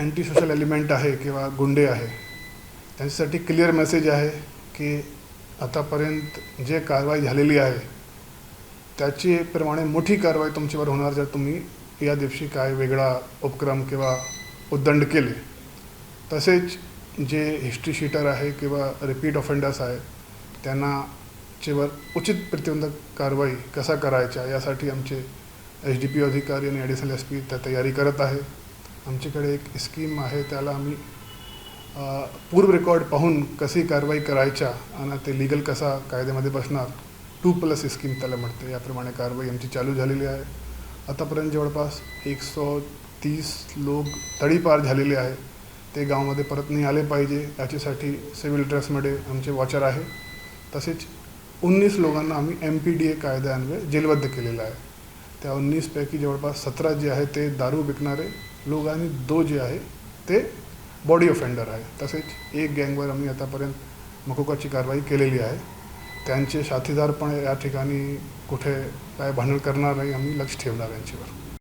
Anti social element आहे किंवा गुंडे आहे त्यांच्यासाठी क्लिअर मेसेज आहे की आतापर्यंत जे कारवाई झालेली आहे त्याची प्रमाणे मोठी कारवाई तुमच्यावर होणार जर तुम्ही या दिवशी काय वेगळा उपक्रम किंवा उद्दंड केले. तसेच जे हिस्ट्री शीटर आहे किंवा रिपीट ऑफेंडर्स आहे त्यांना चेवर उचित प्रतिबंधक कारवाई कसा करायच्या यासाठी आमचे एच डी पी अधिकारी आणि ॲडिशनल एस पी त्या तयारी करत आहे. आमच्याकडे एक स्कीम आहे त्याला आम्ही पूर्व रेकॉर्ड पाहून कशी कारवाई करायच्या आणि ते लिगल कसा कायद्यामध्ये बसणार टू प्लस स्कीम त्याला म्हणते. याप्रमाणे कारवाई आमची चालू झालेली आहे. आतापर्यंत जवळपास एक सौ तीस लोक तडीपार झालेले आहे. ते गावामध्ये परत नाही आले पाहिजे याच्यासाठी सिव्हिल ड्रेसमध्ये आमचे वॉचर आहे. तसेच उन्नीस लोकांना आम्ही एम पी डी ए कायद्यान्वये जेलबद्ध केलेलं आहे. त्या उन्नीसपैकी जवळपास सतरा जे आहे ते दारू विकणारे लोक आणि दो जे आहे ते बॉडी ऑफेंडर आहे. तसेच एक गँगवर आम्ही आतापर्यंत मकोकाची कारवाई केलेली आहे. त्यांचे साथीदार पण या ठिकाणी कुठे काय भांडण करणार नाही आम्ही लक्ष ठेवणार यांच्यावर.